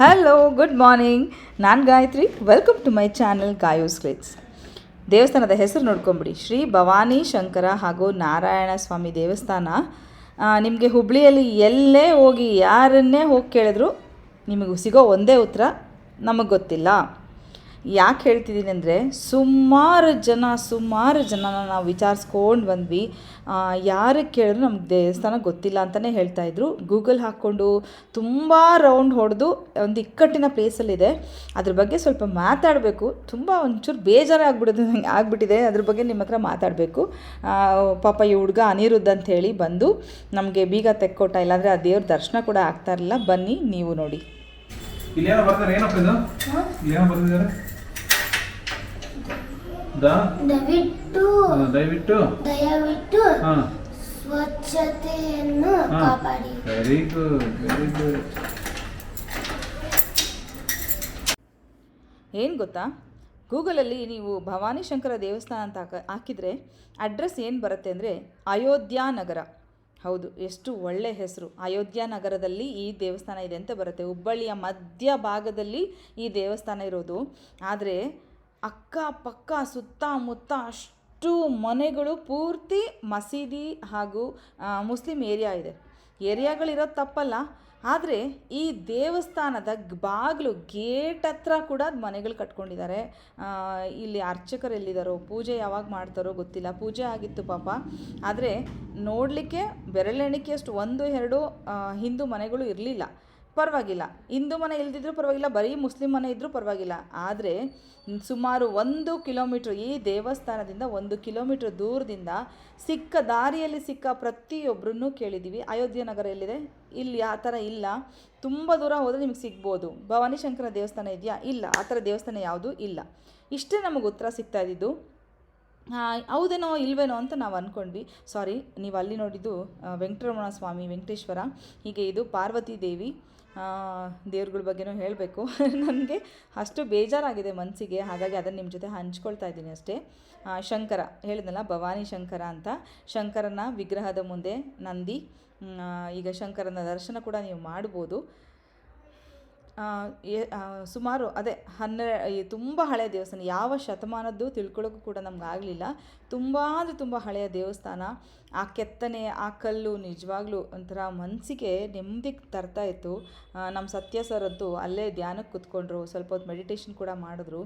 Hello good morning ನಾನು Gayathri. Welcome to my channel Gayos ಗ್ಲಿಟ್ಸ್ ದೇವಸ್ಥಾನದ ಹೆಸರು ನೋಡ್ಕೊಂಬಿಡಿ. ಶ್ರೀ ಭವಾನಿ ಶಂಕರ ಹಾಗೂ ನಾರಾಯಣ ಸ್ವಾಮಿ ದೇವಸ್ಥಾನ. ನಿಮಗೆ ಹುಬ್ಳಿಯಲ್ಲಿ ಎಲ್ಲೇ ಹೋಗಿ ಯಾರನ್ನೇ ಹೋಗಿ ಕೇಳಿದ್ರು ನಿಮಗೆ ಸಿಗೋ ಒಂದೇ ಉತ್ತರ, ನಮಗೆ ಗೊತ್ತಿಲ್ಲ. ಯಾಕೆ ಹೇಳ್ತಿದ್ದೀನಿ ಅಂದರೆ ಸುಮಾರು ಜನ ಸುಮಾರು ಜನನ ನಾವು ವಿಚಾರಿಸ್ಕೊಂಡು ಬಂದ್ವಿ. ಯಾರಿಗೆ ಕೇಳಿದ್ರು ನಮ್ಗೆ ದೇವಸ್ಥಾನ ಗೊತ್ತಿಲ್ಲ ಅಂತಲೇ ಹೇಳ್ತಾಯಿದ್ರು ಗೂಗಲ್ ಹಾಕ್ಕೊಂಡು ತುಂಬ ರೌಂಡ್ ಹೊಡೆದು ಒಂದು ಇಕ್ಕಟ್ಟಿನ ಪ್ಲೇಸಲ್ಲಿದೆ ಅದ್ರ ಬಗ್ಗೆ ಸ್ವಲ್ಪ ಮಾತಾಡಬೇಕು. ತುಂಬ ಒಂಚೂರು ಬೇಜಾರೇ ಆಗ್ಬಿಡೋದು ನಂಗೆ ಆಗಿಬಿಟ್ಟಿದೆ. ಅದ್ರ ಬಗ್ಗೆ ನಿಮ್ಮ ಹತ್ರ ಮಾತಾಡಬೇಕು. ಪಾಪ ಈ ಹುಡುಗ ಅನಿರುದ್ಧ ಅಂತ ಹೇಳಿ ಬಂದು ನಮಗೆ ಬೀಗ ತೆಕ್ಕೊಟ್ಟ. ಇಲ್ಲಾಂದರೆ ಆ ದೇವ್ರ ದರ್ಶನ ಕೂಡ ಆಗ್ತಾ ಇರಲಿಲ್ಲ. ಬನ್ನಿ ನೀವು ನೋಡಿ. ಇಲ್ಲೇನೋ ಬರ್ತಾರೆ? ಏನಪ್ಪ ಇದು? ಇಲ್ಲೇನೋ ಬರ್ತಿದ್ದಾರೆ ದಾ ದಯವಿಟ್ಟು ದಯವಿಟ್ಟು. ದಯವಿಟ್ಟು ಸ್ವಚ್ಛತೆಯನ್ನು ಕಾಪಾಡಿ. ವೆರಿ ಗುಡ್ ವೆರಿ ಗುಡ್ ಏನು ಗೊತ್ತಾ? ಗೂಗಲಲ್ಲಿ ನೀವು ಭವಾನಿ ಶಂಕರ ದೇವಸ್ಥಾನ ಅಂತ ಹಾಕ ಹಾಕಿದರೆ ಅಡ್ರೆಸ್ ಏನು ಬರುತ್ತೆ ಅಂದರೆ ಅಯೋಧ್ಯಾ ನಗರ. ಹೌದು ಎಷ್ಟು ಒಳ್ಳೆ ಹೆಸರು. ಅಯೋಧ್ಯಾ ನಗರದಲ್ಲಿ ಈ ದೇವಸ್ಥಾನ ಇದೆ ಅಂತ ಬರುತ್ತೆ. ಹುಬ್ಬಳ್ಳಿಯ ಮಧ್ಯ ಭಾಗದಲ್ಲಿ ಈ ದೇವಸ್ಥಾನ ಇರೋದು. ಆದರೆ ಅಕ್ಕಪಕ್ಕ, ಸುತ್ತಮುತ್ತ ಅಷ್ಟು ಮನೆಗಳು ಪೂರ್ತಿ ಮಸೀದಿ ಹಾಗೂ ಮುಸ್ಲಿಂ ಏರಿಯಾ ಇದೆ. ಏರಿಯಾಗಳಿರೋದು ತಪ್ಪಲ್ಲ. ಆದರೆ ಈ ದೇವಸ್ಥಾನದ ಬಾಗಿಲು ಗೇಟ್ ಹತ್ರ ಕೂಡ ಮನೆಗಳು ಕಟ್ಕೊಂಡಿದ್ದಾರೆ. ಇಲ್ಲಿ ಅರ್ಚಕರು ಎಲ್ಲಿದ್ದಾರೋ ಪೂಜೆ ಯಾವಾಗ ಮಾಡ್ತಾರೋ ಗೊತ್ತಿಲ್ಲ. ಪೂಜೆ ಆಗಿತ್ತು ಪಾಪ. ಆದರೆ ನೋಡಲಿಕ್ಕೆ ಬೆರಳೆಣಿಕೆಯಷ್ಟು ಒಂದು, ಎರಡು ಹಿಂದೂ ಮನೆಗಳು ಇರಲಿಲ್ಲ. ಪರವಾಗಿಲ್ಲ. ಹಿಂದೂ ಮನೆ ಇಲ್ದಿದ್ರೂ ಪರವಾಗಿಲ್ಲ, ಬರೀ ಮುಸ್ಲಿಂ ಮನೆ ಇದ್ದರೂ ಪರವಾಗಿಲ್ಲ. ಆದರೆ ಸುಮಾರು ಒಂದು ಕಿಲೋಮೀಟ್ರ್ ಈ ದೇವಸ್ಥಾನದಿಂದ ಒಂದು ಕಿಲೋಮೀಟ್ರ್ ದೂರದಿಂದ ಸಿಕ್ಕ ದಾರಿಯಲ್ಲಿ ಸಿಕ್ಕ ಪ್ರತಿಯೊಬ್ಬರನ್ನೂ ಕೇಳಿದ್ದೀವಿ. ಅಯೋಧ್ಯೆ ನಗರ ಎಲ್ಲಿದೆ? ಇಲ್ಲಿ ಆ ಥರ ಇಲ್ಲ. ತುಂಬ ದೂರ ಹೋದರೆ ನಿಮಗೆ ಸಿಗ್ಬೋದು. ಭವಾನಿ ಶಂಕರ ದೇವಸ್ಥಾನ ಇದೆಯಾ? ಇಲ್ಲ. ಆ ಥರ ದೇವಸ್ಥಾನ ಯಾವುದೂ ಇಲ್ಲ. ಇಷ್ಟೇ ನಮಗೆ ಉತ್ತರ ಸಿಗ್ತಾ ಇದ್ದಿದ್ದು. ಹೌದೇನೋ ಇಲ್ವೇನೋ ಅಂತ ನಾವು ಅಂದ್ಕೊಂಡ್ವಿ ಸಾರಿ, ನೀವು ಅಲ್ಲಿ ನೋಡಿದ್ದು ವೆಂಕಟರಮಣ ಸ್ವಾಮಿ, ವೆಂಕಟೇಶ್ವರ, ಹೀಗೆ ಇದು ಪಾರ್ವತಿ ದೇವಿ. ದೇವ್ರುಗಳ ಬಗ್ಗೆನೂ ಹೇಳಬೇಕು. ನನಗೆ ಅಷ್ಟು ಬೇಜಾರಾಗಿದೆ ಮನಸ್ಸಿಗೆ ಹಾಗಾಗಿ ಅದನ್ನು ನಿಮ್ಮ ಜೊತೆ ಹಂಚ್ಕೊಳ್ತಾ ಇದ್ದೀನಿ ಅಷ್ಟೇ. ಶಂಕರ, ಹೇಳಿದ್ನಲ್ಲ, ಭವಾನಿ ಶಂಕರ ಅಂತ. ಶಂಕರನ ವಿಗ್ರಹದ ಮುಂದೆ ನಂದಿ. ಈಗ ಶಂಕರನ ದರ್ಶನ ಕೂಡ ನೀವು ಮಾಡ್ಬೋದು. ಸುಮಾರು, ಅದೇ ಹನ್ನೆರಡು ತುಂಬ ಹಳೆಯ ದೇವಸ್ಥಾನ, ಯಾವ ಶತಮಾನದ್ದು ತಿಳ್ಕೊಳ್ಳೋಕ್ಕೂ ಕೂಡ ನಮ್ಗೆ ಆಗಲಿಲ್ಲ ತುಂಬ ಅಂದರೆ ತುಂಬ ಹಳೆಯ ದೇವಸ್ಥಾನ. ಆ ಕೆತ್ತನೆ, ಆ ಕಲ್ಲು ನಿಜವಾಗ್ಲೂ ಒಂಥರ ಮನಸ್ಸಿಗೆ ನೆಮ್ಮದಿ ತರ್ತಾ ಇತ್ತು. ನಮ್ಮ ಸತ್ಯ ಸರದ್ದು ಅಲ್ಲೇ ಧ್ಯಾನಕ್ಕೆ ಕೂತ್ಕೊಂಡ್ರು, ಸ್ವಲ್ಪ ಹೊತ್ತು ಮೆಡಿಟೇಷನ್ ಕೂಡ ಮಾಡಿದ್ರು.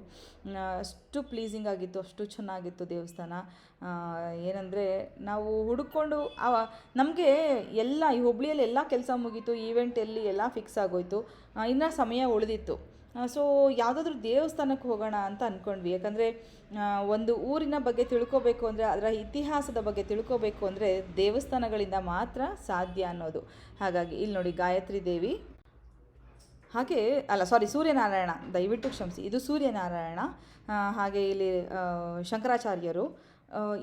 ಅಷ್ಟು ಪ್ಲೀಸಿಂಗ್ ಆಗಿತ್ತು, ಅಷ್ಟು ಚೆನ್ನಾಗಿತ್ತು ದೇವಸ್ಥಾನ. ಏನಂದರೆ ನಾವು ಹುಡುಕೊಂಡು ನಮಗೆ ಎಲ್ಲ ಈ ಹುಬ್ಳಿಯಲ್ಲಿ ಎಲ್ಲ ಕೆಲಸ ಮುಗೀತು ಈವೆಂಟ್ ಎಲ್ಲಿ ಎಲ್ಲ ಫಿಕ್ಸ್ ಆಗೋಯ್ತು. ಇನ್ನೂ ಸಮಯ ಉಳಿದಿತ್ತು. ಸೊ ಯಾವುದಾದ್ರೂ ದೇವಸ್ಥಾನಕ್ಕೆ ಹೋಗೋಣ ಅಂತ ಅಂದ್ಕೊಂಡ್ವಿ ಯಾಕಂದರೆ ಒಂದು ಊರಿನ ಬಗ್ಗೆ ತಿಳ್ಕೊಬೇಕು ಅಂದರೆ, ಅದರ ಇತಿಹಾಸದ ಬಗ್ಗೆ ತಿಳ್ಕೊಬೇಕು ಅಂದರೆ ದೇವಸ್ಥಾನಗಳಿಂದ ಮಾತ್ರ ಸಾಧ್ಯ ಅನ್ನೋದು. ಹಾಗಾಗಿ ಇಲ್ಲಿ ನೋಡಿ ಗಾಯತ್ರಿ ದೇವಿ. ಹಾಗೆ, ಅಲ್ಲ ಸಾರಿ ಸೂರ್ಯನಾರಾಯಣ. ದಯವಿಟ್ಟು ಕ್ಷಮಿಸಿ, ಇದು ಸೂರ್ಯನಾರಾಯಣ. ಹಾಗೆ ಇಲ್ಲಿ ಶಂಕರಾಚಾರ್ಯರು.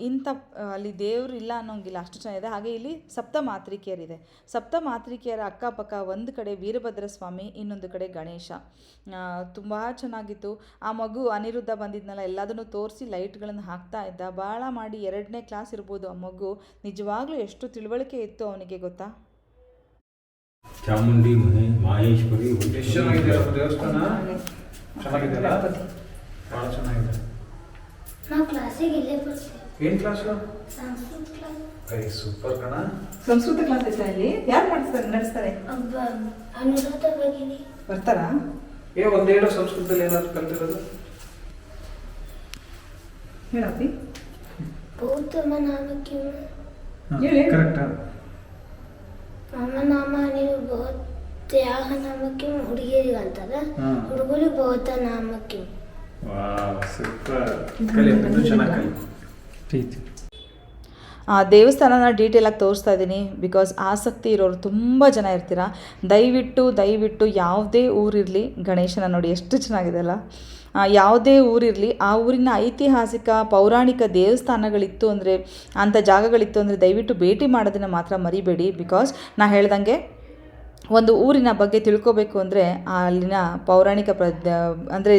ಇಂಥ ಅಲ್ಲಿ ದೇವರು ಇಲ್ಲ ಅನ್ನೋಂಗಿಲ್ಲ ಅಷ್ಟು ಚೆನ್ನಾಗಿದೆ. ಹಾಗೆ ಇಲ್ಲಿ ಸಪ್ತ ಮಾತ್ರಿಕೆಯರಿದೆ ಸಪ್ತ ಮಾತ್ರಿಕೆಯರ ಅಕ್ಕಪಕ್ಕ ಒಂದು ಕಡೆ ವೀರಭದ್ರ ಸ್ವಾಮಿ ಇನ್ನೊಂದು ಕಡೆ ಗಣೇಶ. ತುಂಬ ಚೆನ್ನಾಗಿತ್ತು. ಆ ಮಗು ಅನಿರುದ್ಧ ಬಂದಿದ್ನಲ್ಲ ಎಲ್ಲದನ್ನು ತೋರಿಸಿ ಲೈಟ್ಗಳನ್ನು ಹಾಕ್ತಾ ಇದ್ದ. ಭಾಳ ಮಾಡಿ ಎರಡನೇ ಕ್ಲಾಸ್ ಇರ್ಬೋದು ಆ ಮಗು. ನಿಜವಾಗ್ಲೂ ಎಷ್ಟು ತಿಳುವಳಿಕೆ ಇತ್ತು ಅವನಿಗೆ ಗೊತ್ತಾ? ಚಾಮುಂಡಿ ಮನೆ ಮಾಹೇಶ್ವರಿ ದೇವಸ್ಥಾನ? ಚೆನ್ನಾಗಿದೆ. ನಾವು ಕ್ಲಾಸಿಗೆ ಇಲ್ಲೇ ಬರ್ತೀವಿ ಏನ್ ಕ್ಲಾಸ್ ಸಂಸ್ಕೃತ ಕ್ಲಾಸ್ ಐ ಸೂಪರ್ ಕಣ. ಸಂಸ್ಕೃತ ಕ್ಲಾಸ್ ಇದೆ ಇಲ್ಲಿ? ಯಾರು ಮಾಡಿಸ್ತಾರೆ ನಡೆಸ್ತಾರೆ? ಒಬ್ಬ ಅನುರಾಧ ಭಗಿನಿ. ಬರ್ತಾರಾ? ಏ ಒಂದು ಹೇಳು ಸಂಸ್ಕೃತದಲ್ಲಿ ಏನಾದ್ರು ಕಲ್ತಿರೋದು? ಹೇಳಪ್ಪಿ. ಗೌತಮ ಹೇಳಿ. ಕರೆಕ್ಟ್ ಮಮ ನಾಮ ನೀವು ಬಹುತ್ ಯಾವ ನಾಮ ಕಿಂ ಹುಡುಗಿಯರಿಗೆ ಅಂತಾರೆ. ಹುಡುಗರಿಗೆ ಬಹುತ ನಾಮ ಆ ದೇವಸ್ಥಾನನ ಡೀಟೇಲಾಗಿ ತೋರಿಸ್ತಾ ಇದ್ದೀನಿ ಬಿಕಾಸ್ ಆಸಕ್ತಿ ಇರೋರು ತುಂಬ ಜನ ಇರ್ತೀರ? ದಯವಿಟ್ಟು ದಯವಿಟ್ಟು ಯಾವುದೇ ಊರಿರಲಿ ಗಣೇಶನ ನೋಡಿ ಎಷ್ಟು ಚೆನ್ನಾಗಿದೆ ಅಲ್ಲ? ಆ, ಯಾವುದೇ ಊರಿರಲಿ ಆ ಊರಿನ ಐತಿಹಾಸಿಕ ಪೌರಾಣಿಕ ದೇವಸ್ಥಾನಗಳಿತ್ತು ಅಂದರೆ ಅಂಥ ಜಾಗಗಳಿತ್ತು ಅಂದರೆ ದಯವಿಟ್ಟು ಭೇಟಿ ಮಾಡೋದನ್ನು ಮಾತ್ರ ಮರಿಬೇಡಿ ಬಿಕಾಸ್ ನಾ ಹೇಳ್ದಂಗೆ ಒಂದು ಊರಿನ ಬಗ್ಗೆ ತಿಳ್ಕೊಬೇಕು ಅಂದರೆ ಅಲ್ಲಿನ ಪೌರಾಣಿಕ ಪ್ರ ಅಂದರೆ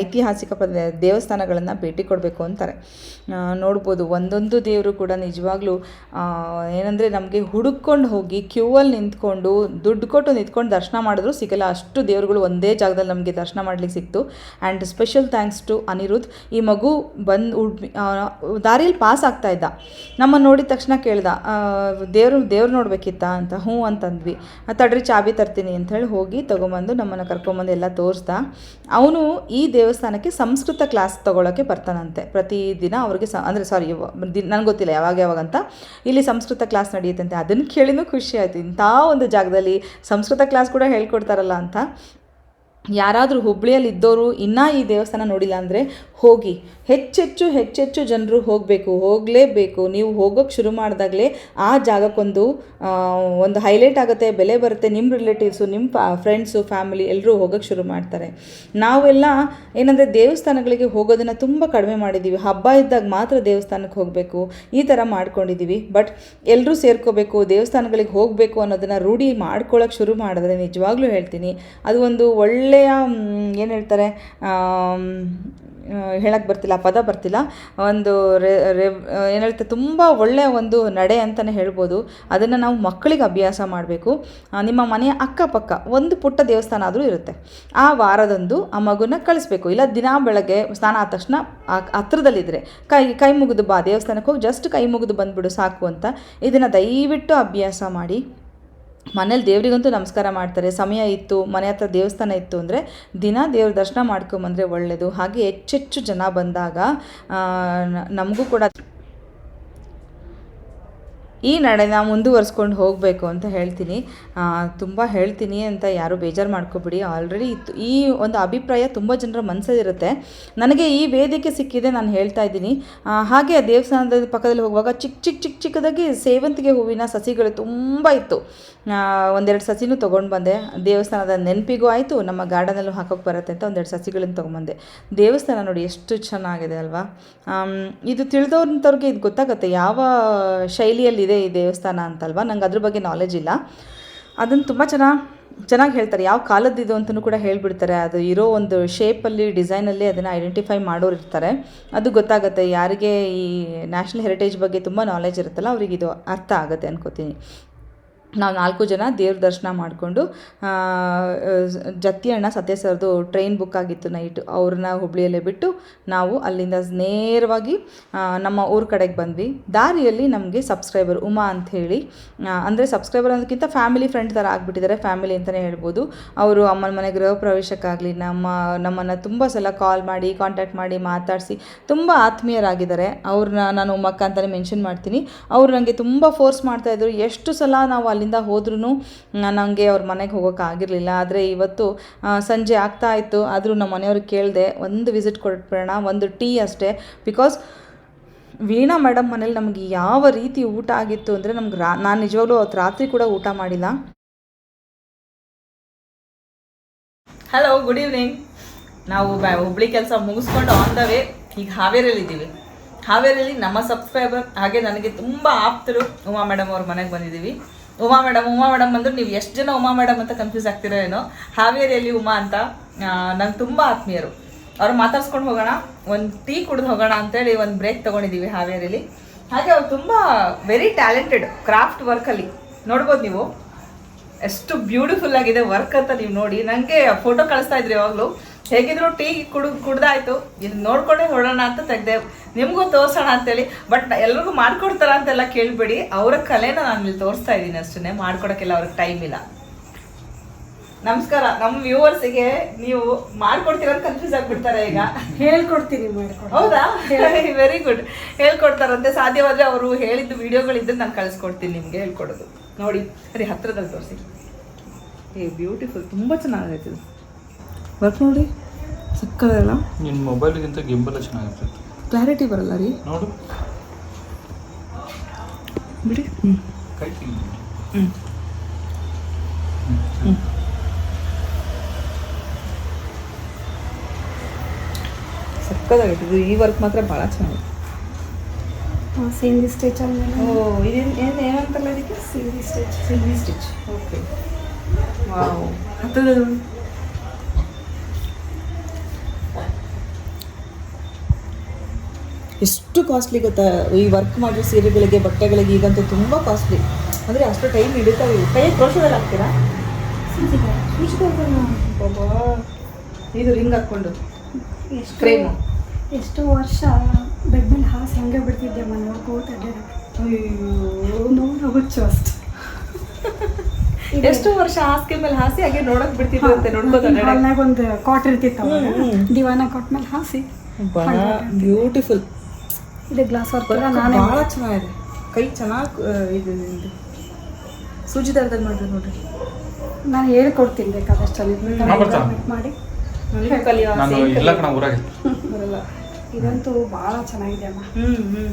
ಐತಿಹಾಸಿಕ ಪ್ರ ದೇವಸ್ಥಾನಗಳನ್ನು ಭೇಟಿ ಕೊಡಬೇಕು ಅಂತಾರೆ. ನೋಡ್ಬೋದು. ಒಂದೊಂದು ದೇವರು ಕೂಡ ನಿಜವಾಗ್ಲೂ ಏನಂದರೆ ನಮಗೆ ಹುಡುಕ್ಕೊಂಡು ಹೋಗಿ ಕ್ಯೂವಲ್ಲಿ ನಿಂತ್ಕೊಂಡು ದುಡ್ಡು ಕೊಟ್ಟು ನಿಂತ್ಕೊಂಡು ದರ್ಶನ ಮಾಡಿದ್ರು ಸಿಗಲ್ಲ. ಅಷ್ಟು ದೇವರುಗಳು ಒಂದೇ ಜಾಗದಲ್ಲಿ ನಮಗೆ ದರ್ಶನ ಮಾಡ್ಲಿಕ್ಕೆ ಸಿಕ್ತು. And special thanks to Anirudh. ಈ ಮಗು ಬಂದು ದಾರಿಯಲ್ಲಿ ಪಾಸ್ ಆಗ್ತಾ ಇದ್ದ. ನಮ್ಮ ನೋಡಿದ ತಕ್ಷಣ ಕೇಳ್ದ ದೇವರು ದೇವ್ರು ನೋಡ್ಬೇಕಿತ್ತಾ ಅಂತ? ಹ್ಞೂ ಅಂತಂದ್ವಿ. "ಆ, ತಡ್ರಿ ಚಾಬಿ ತರ್ತೀನಿ ಅಂತ ಹೇಳಿ ಹೋಗಿ ತೊಗೊಂಬಂದು ನಮ್ಮನ್ನು ಕರ್ಕೊಂಬಂದು ಎಲ್ಲ ತೋರಿಸ್ದ. ಅವನು ಈ ದೇವಸ್ಥಾನಕ್ಕೆ ಸಂಸ್ಕೃತ ಕ್ಲಾಸ್ ತೊಗೊಳಕ್ಕೆ ಬರ್ತಾನಂತೆ. ಪ್ರತಿದಿನ ಅವ್ರಿಗೆ ಸ ಅಂದರೆ ಸಾರಿ ನನಗೆ ಗೊತ್ತಿಲ್ಲ, ಯಾವಾಗ ಯಾವಾಗ ಅಂತ. ಇಲ್ಲಿ ಸಂಸ್ಕೃತ ಕ್ಲಾಸ್ ನಡೆಯುತ್ತಂತೆ, ಅದನ್ನು ಕೇಳಿನೂ ಖುಷಿ ಆಯಿತು. ಇಂಥ ಒಂದು ಜಾಗದಲ್ಲಿ ಸಂಸ್ಕೃತ ಕ್ಲಾಸ್ ಕೂಡ ಹೇಳ್ಕೊಡ್ತಾರಲ್ಲ ಅಂತ. ಯಾರಾದರೂ ಹುಬ್ಬಳ್ಳಿಯಲ್ಲಿ ಇದ್ದವರು ಇನ್ನೂ ಈ ದೇವಸ್ಥಾನ ನೋಡಿಲ್ಲ ಅಂದರೆ ಹೋಗಿ. ಹೆಚ್ಚೆಚ್ಚು ಹೆಚ್ಚೆಚ್ಚು ಜನರು ಹೋಗಬೇಕು. ಹೋಗಲೇಬೇಕು. ನೀವು ಹೋಗೋಕ್ಕೆ ಶುರು ಮಾಡಿದಾಗಲೇ ಆ ಜಾಗಕ್ಕೊಂದು ಒಂದು ಹೈಲೈಟ್ ಆಗುತ್ತೆ. ಬೆಲೆ ಬರುತ್ತೆ. ನಿಮ್ಮ ರಿಲೇಟಿವ್ಸು ನಿಮ್ಮ ಫ್ರೆಂಡ್ಸು ಫ್ಯಾಮಿಲಿ ಎಲ್ಲರೂ ಹೋಗೋಕ್ಕೆ ಶುರು ಮಾಡ್ತಾರೆ. ನಾವೆಲ್ಲ ಏನಂದರೆ ದೇವಸ್ಥಾನಗಳಿಗೆ ಹೋಗೋದನ್ನು ತುಂಬ ಕಡಿಮೆ ಮಾಡಿದ್ದೀವಿ ಹಬ್ಬ ಇದ್ದಾಗ ಮಾತ್ರ ದೇವಸ್ಥಾನಕ್ಕೆ ಹೋಗಬೇಕು. ಈ ಥರ ಮಾಡ್ಕೊಂಡಿದ್ದೀವಿ ಬಟ್ ಎಲ್ಲರೂ ಸೇರ್ಕೋಬೇಕು, ದೇವಸ್ಥಾನಗಳಿಗೆ ಹೋಗಬೇಕು ಅನ್ನೋದನ್ನು ರೂಢಿ ಮಾಡ್ಕೊಳ್ಳೋಕೆ ಶುರು ಮಾಡಿದ್ರೆ ನಿಜವಾಗ್ಲೂ ಹೇಳ್ತೀನಿ. ಅದು ಒಂದು ಒಳ್ಳೆಯ ಏನು ಹೇಳ್ತಾರೆ ಹೇಳಕ್ಕೆ ಬರ್ತಿಲ್ಲ, ಪದ ಬರ್ತಿಲ್ಲ. ಒಂದು ರೆ ರೆ ಏನು ಹೇಳ್ತಾರೆ ತುಂಬ ಒಳ್ಳೆಯ ಒಂದು ನಡೆ ಅಂತಲೇ ಹೇಳ್ಬೋದು. ಅದನ್ನು ನಾವು ಮಕ್ಕಳಿಗೆ ಅಭ್ಯಾಸ ಮಾಡಬೇಕು. ನಿಮ್ಮ ಮನೆಯ ಅಕ್ಕಪಕ್ಕ ಒಂದು ಪುಟ್ಟ ದೇವಸ್ಥಾನ ಆದರೂ ಇರುತ್ತೆ. ಆ ವಾರದಂದು ಆ ಮಗುನ ಕಳಿಸ್ಬೇಕು. ಇಲ್ಲ, ದಿನ ಬೆಳಗ್ಗೆ ಸ್ನಾನ ಆದ ತಕ್ಷಣ ಹತ್ರದಲ್ಲಿದ್ದರೆ ಕೈ ಕೈ ಮುಗಿದು ಬಾ, ದೇವಸ್ಥಾನಕ್ಕೆ ಹೋಗಿ ಜಸ್ಟ್ ಕೈ ಮುಗಿದು ಬಂದುಬಿಡು ಸಾಕು ಅಂತ ಇದನ್ನು ದಯವಿಟ್ಟು ಅಭ್ಯಾಸ ಮಾಡಿ. ಮನೇಲಿ ದೇವರಿಗಂತೂ ನಮಸ್ಕಾರ ಮಾಡ್ತಾರೆ. ಸಮಯ ಇತ್ತು, ಮನೆ ಹತ್ರ ದೇವಸ್ಥಾನ ಇತ್ತು ಅಂದರೆ ದಿನ ದೇವ್ರ ದರ್ಶನ ಮಾಡ್ಕೊಂಬಂದರೆ ಒಳ್ಳೆಯದು ಹಾಗೆ ಹೆಚ್ಚೆಚ್ಚು ಜನ ಬಂದಾಗ ನಮಗೂ ಕೂಡ ಈ ನಡೆನ ಮುಂದುವರ್ಸ್ಕೊಂಡು ಹೋಗಬೇಕು ಅಂತ ಹೇಳ್ತೀನಿ. ತುಂಬ ಹೇಳ್ತೀನಿ ಅಂತ ಯಾರೂ ಬೇಜಾರು ಮಾಡ್ಕೋಬಿಡಿ. ಆಲ್ರೆಡಿ ಇತ್ತು ಈ ಒಂದು ಅಭಿಪ್ರಾಯ ತುಂಬ ಜನರ ಮನಸ್ಸಲ್ಲಿರುತ್ತೆ ನನಗೆ ಈ ವೇದಿಕೆ ಸಿಕ್ಕಿದೆ ನಾನು ಹೇಳ್ತಾ ಇದ್ದೀನಿ. ಆ, ಹಾಗೆ ದೇವಸ್ಥಾನದ ಪಕ್ಕದಲ್ಲಿ ಹೋಗುವಾಗ ಚಿಕ್ಕ ಚಿಕ್ಕ ಚಿಕ್ಕ ಚಿಕ್ಕದಾಗಿ ಸೇವಂತಿಗೆ ಹೂವಿನ ಸಸಿಗಳು ತುಂಬ ಇತ್ತು. ಒಂದೆರಡು ಸಸಿನೂ ತೊಗೊಂಡು ಬಂದೆ. ದೇವಸ್ಥಾನದ ನೆನಪಿಗೂ ಆಯಿತು ನಮ್ಮ ಗಾರ್ಡನಲ್ಲೂ ಹಾಕೋಕೆ ಬರುತ್ತೆ ಅಂತ ಒಂದೆರಡು ಸಸಿಗಳನ್ನು ತೊಗೊಂಬಂದೆ ದೇವಸ್ಥಾನ ನೋಡಿ ಎಷ್ಟು ಚೆನ್ನಾಗಿದೆ ಅಲ್ವಾ? ಇದು ತಿಳಿದವ್ರಂಥವ್ರಿಗೆ ಇದು ಗೊತ್ತಾಗುತ್ತೆ. ಯಾವ ಶೈಲಿಯಲ್ಲಿದೆ ಈ ದೇವಸ್ಥಾನ ಅಂತಲ್ವ? ನಂಗೆ ಅದ್ರ ಬಗ್ಗೆ ನಾಲೆಜ್ ಇಲ್ಲ. ಅದನ್ನು ತುಂಬ ಚೆನ್ನಾಗಿ ಚೆನ್ನಾಗಿ ಹೇಳ್ತಾರೆ. ಯಾವ ಕಾಲದ್ದಿದು ಅಂತಲೂ ಕೂಡ ಹೇಳಿಬಿಡ್ತಾರೆ. ಅದು ಇರೋ ಒಂದು ಶೇಪಲ್ಲಿ ಡಿಸೈನಲ್ಲಿ ಅದನ್ನು ಐಡೆಂಟಿಫೈ ಮಾಡೋರು ಇರ್ತಾರೆ. ಅದು ಗೊತ್ತಾಗುತ್ತೆ. ಯಾರಿಗೆ ಈ ನ್ಯಾಷನಲ್ ಹೆರಿಟೇಜ್ ಬಗ್ಗೆ ತುಂಬ ನಾಲೆಜ್ ಇರುತ್ತಲ್ಲ, ಅವ್ರಿಗೆ ಇದು ಅರ್ಥ ಆಗುತ್ತೆ ಅನ್ಕೋತೀನಿ. ನಾವು ನಾಲ್ಕು ಜನ ದೇವ್ರ ದರ್ಶನ ಮಾಡಿಕೊಂಡು ಜತ್ತಿ ಅಣ್ಣ ಸತ್ಯ ಸರ್ದು ಟ್ರೈನ್ ಬುಕ್ ಆಗಿತ್ತು ನೈಟು ಅವ್ರನ್ನ ಹುಬ್ಳಿಯಲ್ಲೇ ಬಿಟ್ಟು ನಾವು ಅಲ್ಲಿಂದ ನೇರವಾಗಿ ನಮ್ಮ ಊರ ಕಡೆಗೆ ಬಂದ್ವಿ. ದಾರಿಯಲ್ಲಿ ನಮಗೆ ಸಬ್ಸ್ಕ್ರೈಬರ್ ಉಮಾ ಅಂತ ಹೇಳಿ ಅಂದರೆ ಸಬ್ಸ್ಕ್ರೈಬರ್ ಅನ್ನೋದಕ್ಕಿಂತ ಫ್ಯಾಮಿಲಿ ಫ್ರೆಂಡ್ ಥರ ಆಗಿಬಿಟ್ಟಿದ್ದಾರೆ. ಫ್ಯಾಮಿಲಿ ಅಂತಲೇ ಹೇಳ್ಬೋದು. ಅವರು ಅಮ್ಮನ ಮನೆ ಗೃಹ ಪ್ರವೇಶಕ್ಕಾಗಲಿ, ನಮ್ಮ, ನಮ್ಮನ್ನು ತುಂಬ ಸಲ ಕಾಲ್ ಮಾಡಿ ಕಾಂಟ್ಯಾಕ್ಟ್ ಮಾಡಿ, ಮಾತಾಡಿಸಿ ತುಂಬ ಆತ್ಮೀಯರಾಗಿದ್ದಾರೆ. ಅವ್ರನ್ನ ನಾನು ಉಮ್ಮಕ್ಕ ಅಂತಲೇ ಮೆನ್ಷನ್ ಮಾಡ್ತೀನಿ. ಅವರು ನನಗೆ ತುಂಬ ಫೋರ್ಸ್ ಮಾಡ್ತಾಯಿದ್ರು ಎಷ್ಟು ಸಲ ನಾವು ಅಲ್ಲಿಂದ ಹೋದ್ರೂ ನನಗೆ ಅವ್ರ ಮನೆಗೆ ಹೋಗೋಕೆ ಆಗಿರಲಿಲ್ಲ. ಆದರೆ ಇವತ್ತು ಸಂಜೆ ಆಗ್ತಾ ಇತ್ತು. ಆದರೂ ನಮ್ಮ ಮನೆಯವ್ರಿಗೆ ಕೇಳಿದೆ, ಒಂದು ವಿಸಿಟ್ ಕೊಟ್ಬಿಡೋಣ, ಒಂದು ಟೀ ಅಷ್ಟೇ. ಬಿಕಾಸ್ ವೀಣಾ ಮೇಡಮ್ ಮನೇಲಿ ನಮಗೆ ಯಾವ ರೀತಿ ಊಟ ಆಗಿತ್ತು ಅಂದರೆ ನಮ್ಗೆ ರಾ, ನಾನು ನಿಜವಾಗ್ಲೂ ಅವತ್ತು ರಾತ್ರಿ ಕೂಡ ಊಟ ಮಾಡಿಲ್ಲ. ಹಲೋ ಗುಡ್ ಈವ್ನಿಂಗ್ ನಾವು ಹುಬ್ಳಿ ಕೆಲಸ ಮುಗಿಸ್ಕೊಂಡು ಆನ್ ದ ವೇ ಈಗ ಹಾವೇರಿಯಲ್ಲಿ ಇದ್ದೀವಿ. ಹಾವೇರಿಯಲ್ಲಿ ನಮ್ಮ ಸಬ್ಸ್ಕ್ರೈಬರ್ ಹಾಗೆ ನನಗೆ ತುಂಬ ಆಪ್ತರು ಉಮಾ ಮೇಡಮ್ ಅವ್ರ ಮನೆಗೆ ಬಂದಿದ್ದೀವಿ. ಉಮಾ ಮೇಡಮ್ ಉಮಾ ಮೇಡಮ್ ಅಂದ್ರೆ ನೀವು ಎಷ್ಟು ಜನ ಉಮಾ ಮೇಡಮ್ ಅಂತ ಕನ್ಫ್ಯೂಸ್ ಆಗ್ತಿರೋ ಏನೋ. ಹಾವೇರಿಯಲ್ಲಿ ಉಮಾ ಅಂತ ನಂಗೆ ತುಂಬ ಆತ್ಮೀಯರು. ಅವ್ರು ಮಾತಾಡ್ಸ್ಕೊಂಡು ಹೋಗೋಣ, ಒಂದು ಟೀ ಕುಡಿದು ಹೋಗೋಣ ಅಂತೇಳಿ ಒಂದು ಬ್ರೇಕ್ ತೊಗೊಂಡಿದ್ದೀವಿ ಹಾವೇರಿಯಲ್ಲಿ. ಹಾಗೆ ಅವ್ರು ತುಂಬ ವೆರಿ ಟ್ಯಾಲೆಂಟೆಡ್ ಕ್ರಾಫ್ಟ್ ವರ್ಕಲ್ಲಿ ನೋಡ್ಬೋದು ನೀವು. ಎಷ್ಟು ಬ್ಯೂಟಿಫುಲ್ ಆಗಿದೆ ವರ್ಕ್ ಅಂತ ನೀವು ನೋಡಿ. ನನಗೆ ಫೋಟೋ ಕಳಿಸ್ತಾ ಇದ್ರಿ ಯಾವಾಗಲೂ. ಹೇಗಿದ್ರು ಟೀ ಕುಡ್, ಕುಡ್ದಾಯ್ತು. ಇದು ನೋಡ್ಕೊಂಡೇ ಹೊಡೋಣ ಅಂತ ತೆಗ್ದೆ ನಿಮಗೂ ತೋರ್ಸೋಣ ಅಂತೇಳಿ ಬಟ್ ಎಲ್ರಿಗೂ ಮಾಡ್ಕೊಡ್ತಾರ ಅಂತೆಲ್ಲ ಕೇಳಬೇಡಿ. ಅವರ ಕಲೆನ ನಾನು ಇಲ್ಲಿ ತೋರಿಸ್ತಾ ಇದ್ದೀನಿ ಅಷ್ಟೇ ಮಾಡ್ಕೊಡೋಕ್ಕೆಲ್ಲ ಅವ್ರಿಗೆ ಟೈಮ್ ಇಲ್ಲ. ನಮಸ್ಕಾರ ನಮ್ಮ ವ್ಯೂವರ್ಸಿಗೆ ನೀವು ಮಾಡ್ಕೊಡ್ತೀರ ಅಂತ ಕನ್ಫ್ಯೂಸ್ ಆಗ್ಬಿಡ್ತಾರೆ ಈಗ. ಹೇಳ್ಕೊಡ್ತೀನಿ ಹೌದಾ? Very good ಹೇಳ್ಕೊಡ್ತಾರಂತೆ. ಸಾಧ್ಯವಾದ್ರೆ ಅವರು ಹೇಳಿದ್ದು ವಿಡಿಯೋಗಳಿದ್ದು ನಾನು ಕಳಿಸ್ಕೊಡ್ತೀನಿ ನಿಮಗೆ ಹೇಳ್ಕೊಡೋದು. ನೋಡಿ ಸರಿ ಹತ್ರದಲ್ಲಿ ತೋರಿಸಿ. ಏ ಬ್ಯೂಟಿಫುಲ್ ತುಂಬ ಚೆನ್ನಾಗೈತೆ ಇದು. ವರ್ಕ್ ನೋಡಿ ಸಿಕ್ಕದಲ್ಲ ನಿನ್ನ ಮೊಬೈಲ್ಗಿಂತ ಗಿಂಬಲ್ಲ ಚೆನ್ನಾಗಿರ್ತೈತೆ ಕ್ಲಾರಿಟಿ ಬರಲ್ಲ ರೀ. ನೋಡು. ಬಿಡಿ. ಹ್ಞೂ. ಹ್ಞೂ ಸಕ್ಕದಾಗೈತೆ ಇದು ಈ ವರ್ಕ್ ಮಾತ್ರ ಭಾಳ ಚೆನ್ನಾಗಿದೆ. ಸಿಂಗಿ ಸ್ಟಿಚ್ ಆಮೇಲೆ ಓ ಇದೇನು ಏನು ಏನಂತಾರಲ್ಲ ಇದಕ್ಕೆ? ಸಿಂಗಿ ಸ್ಟಿಚ್ ಸಿಲ್ವಿ ಸ್ಟಿಚ್ ಓಕೆ ವಾವ್ ಹತ್ತದ ಎಷ್ಟು ಕಾಸ್ಟ್ಲಿ ಗೊತ್ತಾ? ಈ ವರ್ಕ್ ಮಾಡೋ ಸೀರೆಗಳಿಗೆ ಬಟ್ಟೆಗಳಿಗೆ ಈಗಂತೂ ತುಂಬ ಕಾಸ್ಟ್ಲಿ ಅಂದರೆ ಅಷ್ಟು ಟೈಮ್ ಹಿಡಿತಾವೆ ಇವು. ಕೈ ಕ್ರೋಶದಲ್ಲಿ ಹಾಕ್ತೀರಾ? ಬಾಬಾ. ಇದು ರಿಂಗ್ ಹಾಕ್ಕೊಂಡು. ಎಷ್ಟು. ಎಷ್ಟೋ ವರ್ಷ ಬೆಡ್ ಮೇಲೆ ಹಾಸ್ ಹಂಗೆ ಬಿಡ್ತಿದ್ದೆ ಮನೆ ಕೂತ ಅಯ್ಯೋ ನೋಡು ಹುಚ್ಚು ಅಷ್ಟು. ಎಷ್ಟು ವರ್ಷ ಹಾಸಿಗೆ ಮೇಲೆ ಹಾಸಿ ಹಾಗೆ ನೋಡಕ್ ಬಿಡ್ತಿದ್ದೆ ಅಂತ ನೋಡ್ಬೋದು ಒಂದು ಕಾಟ್ ಇರ್ತಿತ್ತು. ದಿವಾನ ಕಾಟ್ ಮೇಲೆ ಹಾಸಿ. ಬ್ಯೂಟಿಫುಲ್ ಇದು ಗ್ಲಾಸ್ ವರ್ಕ್ ನಾನು ನಾನೇ ಭಾಳ ಚೆನ್ನಾಗಿದೆ. ಕೈ ಚೆನ್ನಾಗಿ ಇದು ನಿಮ್ಮದು ಸೂಜಿ ದರದಲ್ಲಿ ಮಾಡಿದ್ರು ನೋಡ್ರಿ. ನಾನು ಹೇಳ್ಕೊಡ್ತೀನಿ ಬೇಕಾದಷ್ಟು ಅಲ್ಲಿ. ಮಾಡಿ. ಕಲಿಯೋ ನಾನು ಇಲ್ಲ ಕಣ ಊರಾಗೆ. ಬರಲ್ಲ. ಇದಂತೂ ಭಾಳ ಚೆನ್ನಾಗಿದೆ ಅಮ್ಮ. ಹ್ಞೂ ಹ್ಞೂ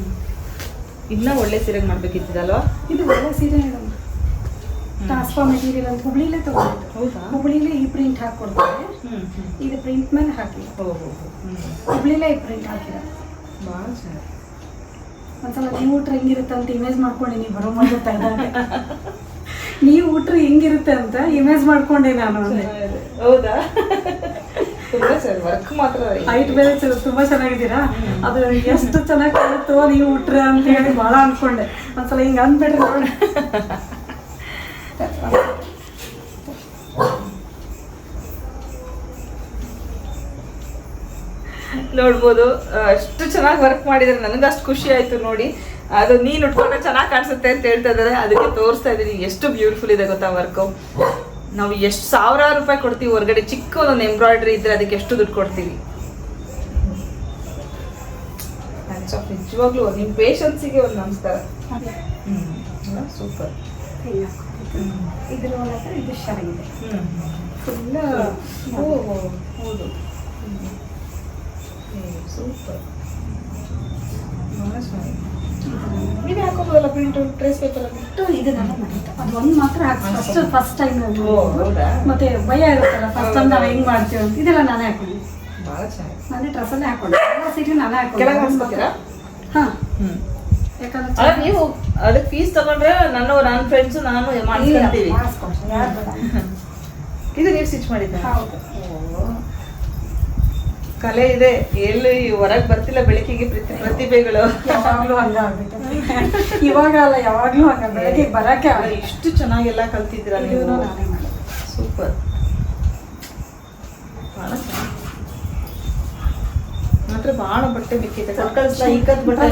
ಇನ್ನೂ ಒಳ್ಳೆ ಸೀರೆಗೆ ಮಾಡ್ಬೇಕಿತ್ತಲ್ವಾ ಇದು ಒಳ್ಳೆ ಸೀರೆ ಇದಮ್ಮ ಟ್ರಾನ್ಸ್ಫಾರ್ಮ್ ಮೆಟೀರಿಯಲ್ ಅಂತ ಹುಬ್ಳಿಲೇ ತಗೊಂಡಿದ್ದು. ಹೌದಾ? ಹುಬ್ಳಿಲೇ ಈ ಪ್ರಿಂಟ್ ಹ್ಮ್ ಇದು ಪ್ರಿಂಟ್ ಮೇಲೆ ಹಾಕಿ. ಹೋ ಹ್ಞೂ ಹೋ ಹುಬ್ಳಿಲೇ ಈ ಪ್ರಿಂಟ್ ಹಾಕಿರೋದು. ಭಾಳ ಚೆನ್ನಾಗಿ ಒಂದ್ಸಲ ನೀವು ಊಟ ಹೆಂಗಿರುತ್ತೆ ಅಂತ ಇಮೇಜ್ ಮಾಡ್ಕೊಂಡೆ ನೀವು ಬರೋ ಮೊದಲು ಇದ್ದಾಗ ನೀವು ಊಟ ಹೆಂಗಿರುತ್ತೆ ಅಂತ ಇಮೇಜ್ ಮಾಡ್ಕೊಂಡೆ ನಾನು ಹೌದಾ? ವರ್ಕ್ ಮಾತ್ರ ಹೈಟ್ ಬೇರೆ ತುಂಬಾ ಚೆನ್ನಾಗಿದ್ದೀರಾ? ಅದು ಎಷ್ಟು ಚೆನ್ನಾಗಿ ಕಾಣುತ್ತೋ ನೀವು ಉಟ್ರೆ ಅಂತ ಹೇಳಿ ಬಹಳ ಅನ್ಕೊಂಡೆ. ಒಂದ್ಸಲ ಹಿಂಗೆ ಅಂದ್ಬಿಟ್ರೆ ನೋಡಿ. ನೋಡ್ಬೋದು. ಅಷ್ಟು ಚೆನ್ನಾಗಿ ವರ್ಕ್ ಮಾಡಿದ್ರೆ ನನಗೆ ಅಷ್ಟು ಖುಷಿ ಆಯ್ತು ನೋಡಿ. ಅದು ನೀನು ಉಟ್ಕೊಂಡ್ರೆ ಚೆನ್ನಾಗಿ ಕಾಣಿಸುತ್ತೆ ಅಂತ ಹೇಳ್ತಾ ಇದ್ದಾರೆ. ಅದಕ್ಕೆ ತೋರಿಸ್ತಾ ಇದ್ದೀನಿ ಎಷ್ಟು ಬ್ಯೂಟಿಫುಲ್ ಇದೆ ಗೊತ್ತಾ ವರ್ಕು ನಾವು ಎಷ್ಟು ಸಾವಿರಾರು ರೂಪಾಯಿ ಕೊಡ್ತೀವಿ ಹೊರಗಡೆ. ಚಿಕ್ಕ ಒಂದು ಎಂಬ್ರಾಯ್ಡ್ರಿ ಇದ್ರೆ ಅದಕ್ಕೆ ಎಷ್ಟು ದುಡ್ಡು ಕೊಡ್ತೀವಿ? ನಿಜವಾಗ್ಲೂ ನಿಮ್ಮ ಪೇಷನ್ಸಿಗೆ ಒಂದು ನಮಸ್ಕಾರ. ಹ್ಮ್ ಸೂಪರ್ ಇದ್ರ ಒಳಗೆ ಇದು ಚೆನ್ನಾಗಿದೆ. ಫುಲ್ ಹೌದು. ಸೂಪರ್ ನೀವೇ ಹಾಕೋಬೋದಲ್ಲ ಪ್ರಿಂಟ್ ಟ್ರೇಸ್ ಪೇಪರ್ ಇದು ನಾನು ಮಾಡಿದ್ದು. ಅದು ಒಂದು ಮಾತ್ರ ಫಸ್ಟ್ ಫಸ್ಟ್ ಟೈಮ್ ಮತ್ತೆ ಭಯ ಇರುತ್ತಲ್ಲ ಫಸ್ಟ್ ಟೈಮ್ ನಾವು ಹೆಂಗ್ ಮಾಡ್ತೀವಿ ಅಂತ. ಇದೆಲ್ಲ ನಾನೇ ಹಾಕೊಂಡೆ ಭಾಳ ಚೆನ್ನಾಗಿ. ನಾನೇ ಡ್ರೆಸ್ಸಲ್ಲೇ ಹಾಕೊಂಡೆ ಎಲ್ಲ ಸೀರೆ ನಾನೇ ಹಾಕೊಂಡು ಹಾ. ಯಾಕಂದ್ರೆ ಅಲ್ಲ ನೀವು ಅದಕ್ಕೆ ಫೀಸ್ ತಗೊಂಡ್ರೆ ನನ್ನ ನನ್ನ ಫ್ರೆಂಡ್ಸು ನಾನು ಬೇಡ ಇದು ನೀವು ಸ್ಟಿಚ್ ಮಾಡಿದ್ದ? ಹೌದು. ಕಲೆ ಇದೆ. ಎಲ್ಲಿ ಹೊರಗೆ ಬರ್ತಿಲ್ಲ ಬೆಳಕಿಗೆ ಪ್ರತಿ ಪ್ರತಿಭೆಗಳು. ಯಾವಾಗ್ಲೂ ಹಂಗ ಆಗ್ಬಿಟ್ಟು ಇವಾಗ ಅಲ್ಲ ಯಾವಾಗ್ಲೂ ಹಂಗ. ಬೆಳಗ್ಗೆ ಬರಕ್ಕೆ ಆಗಲ್ಲ. ಇಷ್ಟು ಚೆನ್ನಾಗೆಲ್ಲ ಕಲ್ತಿದ್ರ ನೀವು? ನಾನೇ ಸೂಪರ್. ಭಾಳ ಚೆನ್ನಾಗಿ ಮಾತ್ರ ಭಾಳ ಬಟ್ಟೆ ಬೇಕಿದೆ ಕಳಿಸ್ಲಾ ಈ ಬಟ್ಟೆ?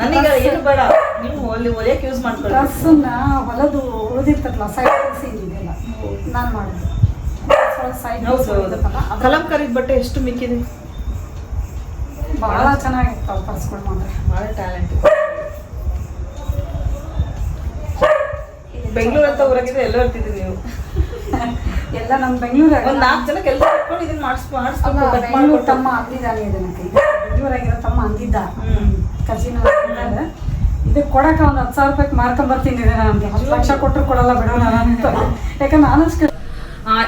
ನನಗೆ ಏನು ಬೇಡ. ನೀವು ಅಲ್ಲಿ ಹೊಲಿಯಕ್ಕೆ ಯೂಸ್ ಮಾಡ್ಕೊಳ್ಳಿ ಡ್ರೆಸ್ಸನ್ನ ಹೊಲದು ಉಳಿದಿರ್ತಲ್ಲ ಸೈಡ್ ಸಿಗಲಿಲ್ಲ ಇದೆಲ್ಲ. ನಾನು ಮಾಡಿದೆ. ಸೈಡ್ ಕಲಂಕಾರಿದ ಬಟ್ಟೆ ಎಷ್ಟು ಮಿಕ್ಕಿದೆ? ಬಹಳ ಚೆನ್ನಾಗಿರ್ತಾವ ಪರ್ಸ್ಗಳು ಮಾತ್ರ. ಬಹಳ ಟ್ಯಾಲೆಂಟ್ ಬೆಂಗಳೂರು ಅಂತ ಊರಾಗಿದೆ ಎಲ್ಲ ಇರ್ತಿದ್ರಿ ನೀವು. ಎಲ್ಲ ನಮ್ಮ ಬೆಂಗಳೂರಾಗ ಒಂದು ನಾಲ್ಕು ಜನ ಕೆಲಸ ಮಾಡ್ಕೊಂಡು ಇದನ್ನ ಮಾಡಿಸ್ ಮಾಡಿಸ್ಕೊಂಡು ತಮ್ಮ ಅಂದಿದ್ದಾನೆ ಇದನ್ನ ಕೈ ಬೆಂಗಳೂರಾಗಿರೋ ತಮ್ಮ ಅಂದಿದ್ದ. ಕಜಿನ ಇದು ಕೊಡಕ ಒಂದು ಹತ್ತು ಸಾವಿರ ರೂಪಾಯಿ ಮಾರ್ಕೊಂಡ್ ಬರ್ತೀನಿ ಇದನ್ನ ಅಂತ ಹತ್ತು ಲಕ್ಷ ಕೊಟ್ಟರು ಕೊಡಲ್ಲ ಬಿಡೋಣ ಅಂತ. ಯಾಕಂದ್ರೆ ನಾನು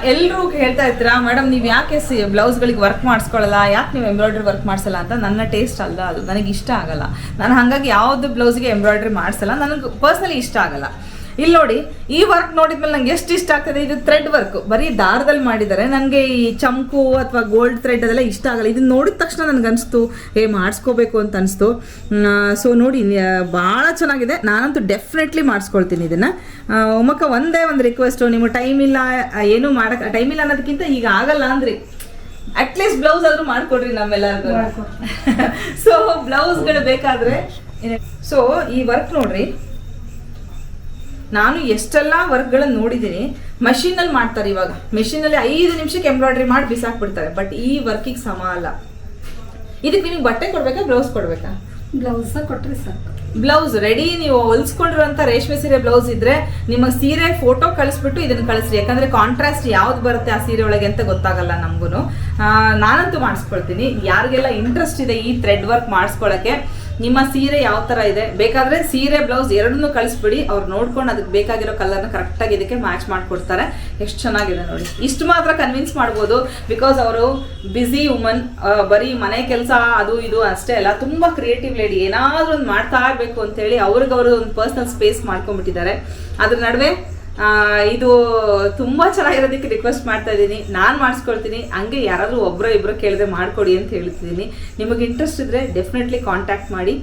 ಎಲ್ಲರೂ ಹೇಳ್ತಾ ಇರ್ತೀರಾ ಮೇಡಮ್, ನೀವು ಯಾಕೆ ಸಿ, ಬ್ಲೌಸ್ಗಳಿಗೆ ವರ್ಕ್ ಮಾಡಿಸ್ಕೊಳ್ಳಲ್ಲ ಯಾಕೆ ನೀವು ಎಂಬ್ರಾಯ್ಡ್ರಿ ವರ್ಕ್ ಮಾಡಿಸಲ್ಲ ಅಂತ ನನ್ನ ಟೇಸ್ಟ್ ಅಲ್ಲ ಅದು. ನನಗೆ ಇಷ್ಟ ಆಗಲ್ಲ. ನಾನು ಹಾಗಾಗಿ ಯಾವುದು ಬ್ಲೌಸ್ಗೆ ಎಂಬ್ರಾಯ್ಡ್ರಿ ಮಾಡಿಸಲ್ಲ. ನನಗೆ ಪರ್ಸ್ನಲಿ ಇಷ್ಟ ಆಗಲ್ಲ. ಇಲ್ಲಿ ನೋಡಿ ಈ ವರ್ಕ್ ನೋಡಿದ್ಮೇಲೆ ನಂಗೆ ಎಷ್ಟು ಇಷ್ಟ ಆಗ್ತದೆ ಇದು ಥ್ರೆಡ್ ವರ್ಕ್ ಬರೀ ದಾರದಲ್ಲಿ ಮಾಡಿದ್ದಾರೆ ನನಗೆ ಈ ಚಮಕು ಅಥವಾ ಗೋಲ್ಡ್ ಥ್ರೆಡ್ ಅದೆಲ್ಲ ಇಷ್ಟ ಆಗಲ್ಲ. ಇದನ್ನ ನೋಡಿದ ತಕ್ಷಣ ನನಗೆ ಅನಿಸ್ತು ಏ ಮಾಡಿಸ್ಕೋಬೇಕು ಅಂತ ಅನಿಸ್ತು. ಸೊ ನೋಡಿ ಭಾಳ ಚೆನ್ನಾಗಿದೆ. ನಾನಂತೂ ಡೆಫಿನೆಟ್ಲಿ ಮಾಡಿಸ್ಕೊಳ್ತೀನಿ ಇದನ್ನು. ಒಮ್ಮಕ್ಕ ಒಂದೇ ಒಂದು ರಿಕ್ವೆಸ್ಟು ನಿಮಗೆ ಟೈಮ್ ಇಲ್ಲ ಏನೂ ಮಾಡಕ್ಕೆ ಟೈಮ್ ಇಲ್ಲ ಅನ್ನೋದಕ್ಕಿಂತ ಈಗ ಆಗಲ್ಲ ಅಂದ್ರಿ. ಅಟ್ಲೀಸ್ಟ್ ಬ್ಲೌಸ್ ಆದರೂ ಮಾಡಿಕೊಡ್ರಿ ನಮ್ಮೆಲ್ಲರಿಗೂ ಸೊ ಬ್ಲೌಸ್ಗಳು ಬೇಕಾದರೆ ಸೊ ಈ ವರ್ಕ್ ನೋಡ್ರಿ ನಾನು ಎಷ್ಟೆಲ್ಲ ವರ್ಕ್ಗಳನ್ನು ನೋಡಿದ್ದೀನಿ ಮೆಷಿನಲ್ಲಿ ಮಾಡ್ತಾರೆ ಇವಾಗ. ಮೆಷಿನಲ್ಲಿ ಐದು ನಿಮಿಷಕ್ಕೆ ಎಂಬ್ರಾಯ್ಡ್ರಿ ಮಾಡಿ ಬಿಸಾಕ್ಬಿಡ್ತಾರೆ. ಬಟ್ ಈ ವರ್ಕಿಗೆ ಸಮ ಅಲ್ಲ. ಇದಕ್ಕೆ ನಿಮಗೆ ಬಟ್ಟೆ ಕೊಡ್ಬೇಕಾ ಬ್ಲೌಸ್ ಕೊಡ್ಬೇಕಾ? ಬ್ಲೌಸ್ ಕೊಟ್ರಿ ಸಾಕು. ಬ್ಲೌಸ್ ರೆಡಿ ನೀವು ಹೊಲ್ಸ್ಕೊಂಡಿರೋಂಥ ರೇಷ್ಮೆ ಸೀರೆ ಬ್ಲೌಸ್ ಇದ್ರೆ ನಿಮ್ಮ ಸೀರೆ ಫೋಟೋ ಕಳಿಸ್ಬಿಟ್ಟು ಇದನ್ನ ಕಳಿಸ್ರಿ. ಯಾಕಂದ್ರೆ ಕಾಂಟ್ರಾಸ್ಟ್ ಯಾವ್ದು ಬರುತ್ತೆ ಆ ಸೀರೆ ಒಳಗೆ ಅಂತ ಗೊತ್ತಾಗಲ್ಲ ನಮಗೂ ನಾನಂತೂ ಮಾಡಿಸ್ಕೊಳ್ತೀನಿ. ಯಾರಿಗೆಲ್ಲ ಇಂಟ್ರೆಸ್ಟ್ ಇದೆ ಈ ಥ್ರೆಡ್ ವರ್ಕ್ ಮಾಡಿಸ್ಕೊಳಕ್ಕೆ ನಿಮ್ಮ ಸೀರೆ ಯಾವ ಥರ ಇದೆ? ಬೇಕಾದ್ರೆ ಸೀರೆ, ಬ್ಲೌಸ್ ಎರಡನ್ನೂ ಕಳಿಸ್ಬಿಡಿ. ಅವ್ರು ನೋಡ್ಕೊಂಡು ಅದಕ್ಕೆ ಬೇಕಾಗಿರೋ ಕಲರ್ನ ಕರೆಕ್ಟಾಗಿ ಇದಕ್ಕೆ ಮ್ಯಾಚ್ ಮಾಡಿಕೊಡ್ತಾರೆ. ಎಷ್ಟು ಚೆನ್ನಾಗಿದೆ ನೋಡಿ. ಇಷ್ಟು ಮಾತ್ರ ಕನ್ವಿನ್ಸ್ ಮಾಡ್ಬೋದು ಬಿಕಾಸ್ ಅವರು ಬ್ಯುಸಿ ವುಮನ್ ಬರೀ ಮನೆ ಕೆಲಸ, ಅದು ಇದು ಅಷ್ಟೇ ಅಲ್ಲ, ತುಂಬ ಕ್ರಿಯೇಟಿವ್ ಲೇಡಿ ಏನಾದರೂ ಒಂದು ಮಾಡ್ತಾ ಇರಬೇಕು ಅಂತೇಳಿ ಅವ್ರಿಗವರು ಒಂದು ಪರ್ಸ್ನಲ್ ಸ್ಪೇಸ್ ಮಾಡ್ಕೊಂಡ್ಬಿಟ್ಟಿದ್ದಾರೆ. ಅದ್ರ ನಡುವೆ ಇದು ತುಂಬ ಚೆನ್ನಾಗಿರೋದಕ್ಕೆ ರಿಕ್ವೆಸ್ಟ್ ಮಾಡ್ತಾ ಇದ್ದೀನಿ. ನಾನು ಮಾಡಿಸ್ಕೊಳ್ತೀನಿ. ಹಂಗೆ ಯಾರಾದರೂ ಒಬ್ಬರು ಇಬ್ಬರು ಕೇಳಿದ್ರೆ ಮಾಡಿಕೊಡಿ ಅಂತ ಹೇಳ್ತಿದ್ದೀನಿ. ನಿಮಗೆ ಇಂಟ್ರೆಸ್ಟ್ ಇದ್ದರೆ ಡೆಫಿನೆಟ್ಲಿ ಕಾಂಟ್ಯಾಕ್ಟ್ ಮಾಡಿ.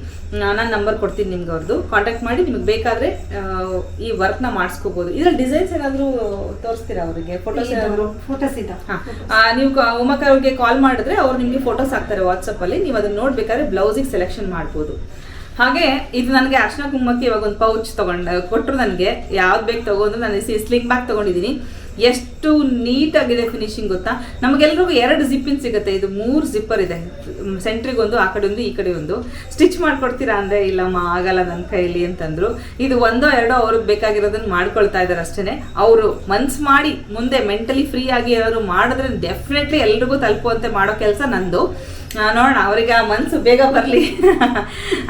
ನಾನು ನಂಬರ್ ಕೊಡ್ತೀನಿ ನಿಮ್ಗೆ ಅವ್ರದ್ದು ಕಾಂಟ್ಯಾಕ್ಟ್ ಮಾಡಿ ನಿಮಗೆ ಬೇಕಾದರೆ ಈ ವರ್ಕ್ನ ಮಾಡಿಸ್ಕೋಬೋದು. ಇದರ ಡಿಸೈನ್ಸ್ ಏನಾದರೂ ತೋರಿಸ್ತೀರಾ ಅವರಿಗೆ? ಫೋಟೋಸ್ ಏನಾದರೂ? ಫೋಟೋಸ್ ಇದೆ. ಹಾಂ. ನೀವು ಉಮಕ್ ಅವ್ರಿಗೆ ಕಾಲ್ ಮಾಡಿದ್ರೆ ಅವ್ರು ನಿಮಗೆ ಫೋಟೋಸ್ ಹಾಕ್ತಾರೆ ವಾಟ್ಸಪ್ಪಲ್ಲಿ ನೀವು ಅದನ್ನು ನೋಡ್ಬೇಕಾದ್ರೆ ಬ್ಲೌಸಿಗೆ ಸೆಲೆಕ್ಷನ್ ಮಾಡ್ಬೋದು. ಹಾಗೆ ಇದು ನನಗೆ ಅರ್ಶನ ಕುಂಕುಮಕ್ಕೆ ಇವಾಗ ಒಂದು ಪೌಚ್ ತಗೊಂಡು ಕೊಟ್ಟರು ನನಗೆ. ಯಾವ್ದು ಬೇಕು ತಗೊಂಡು ನಾನು ಸ್ಲಿಂಗ್ ಬ್ಯಾಗ್ ತಗೊಂಡಿದ್ದೀನಿ. ಎಷ್ಟು ನೀಟಾಗಿದೆ ಫಿನಿಶಿಂಗ್ ಗೊತ್ತಾ? ನಮಗೆಲ್ರಿಗೂ ಎರಡು ಜಿಪ್ಪಿನ ಸಿಗುತ್ತೆ. ಇದು ಮೂರು ಜಿಪ್ಪರ್ ಇದೆ. ಸೆಂಟ್ರಿಗೆ ಒಂದು, ಆ ಕಡೆ ಒಂದು, ಈ ಕಡೆ ಒಂದು. ಸ್ಟಿಚ್ ಮಾಡ್ಕೊಡ್ತೀರಾ ಅಂದರೆ, ಇಲ್ಲಮ್ಮ, ಆಗಲ್ಲ ನನ್ನ ಕೈಲಿ ಅಂತಂದ್ರು. ಇದು ಒಂದೋ ಎರಡೋ ಅವ್ರಿಗೆ ಬೇಕಾಗಿರೋದನ್ನ ಮಾಡ್ಕೊಳ್ತಾ ಇದ್ದಾರೆ ಅಷ್ಟೇ ಅವರು ಮನ್ಸು ಮಾಡಿ, ಮುಂದೆ ಮೆಂಟಲಿ ಫ್ರೀ ಆಗಿ ಏನಾದ್ರು ಮಾಡಿದ್ರೆ ಡೆಫಿನೆಟ್ಲಿ ಎಲ್ರಿಗೂ ತಲುಪುವಂತೆ ಮಾಡೋ ಕೆಲಸ ನಂದು. ನೋಡೋಣ, ಅವ್ರಿಗೆ ಆ ಮನ್ಸು ಬೇಗ ಬರಲಿ.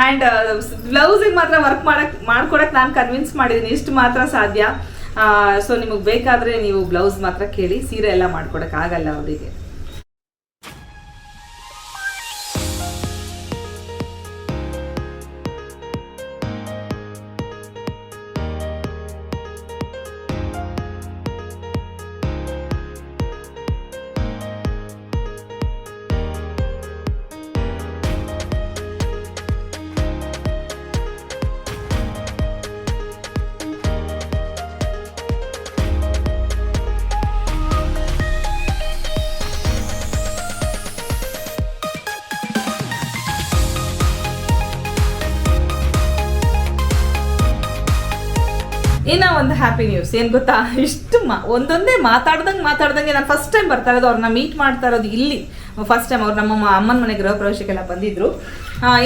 ಆ್ಯಂಡ್ ಬ್ಲೌಸಿಗೆ ಮಾತ್ರ ವರ್ಕ್ ಮಾಡಕ್ ಮಾಡ್ಕೊಡಕ್ಕೆ ನಾನು ಕನ್ವಿನ್ಸ್ ಮಾಡಿದ್ದೀನಿ ಇಷ್ಟು ಮಾತ್ರ ಸಾಧ್ಯ. ಸೊ ನಿಮಗೆ ಬೇಕಾದರೆ ನೀವು ಬ್ಲೌಸ್ ಮಾತ್ರ ಕೇಳಿ ಸೀರೆ ಎಲ್ಲ ಮಾಡ್ಕೊಡೋಕ್ಕಾಗಲ್ಲ ಅವರಿಗೆ. ಒಂದು ಹ್ಯಾಪಿ ನ್ಯೂಸ್ ಏನ್ ಗೊತ್ತಾ? ಇಷ್ಟು ಒಂದೊಂದೇ ಮಾತಾಡ್ದಂಗೆ ಮಾತಾಡ್ದಂಗೆ ನಾನು ಫಸ್ಟ್ ಟೈಮ್ ಬರ್ತಾ ಇರೋದು ಅವ್ರನ್ನ ಮೀಟ್ ಮಾಡ್ತಾ ಇರೋದು ಇಲ್ಲಿ. ಫಸ್ಟ್ ಟೈಮ್ ಅವ್ರು ನಮ್ಮ ಅಮ್ಮನ ಮನೆ ಗೃಹ ಪ್ರವೇಶಕ್ಕೆಲ್ಲ ಬಂದಿದ್ರು.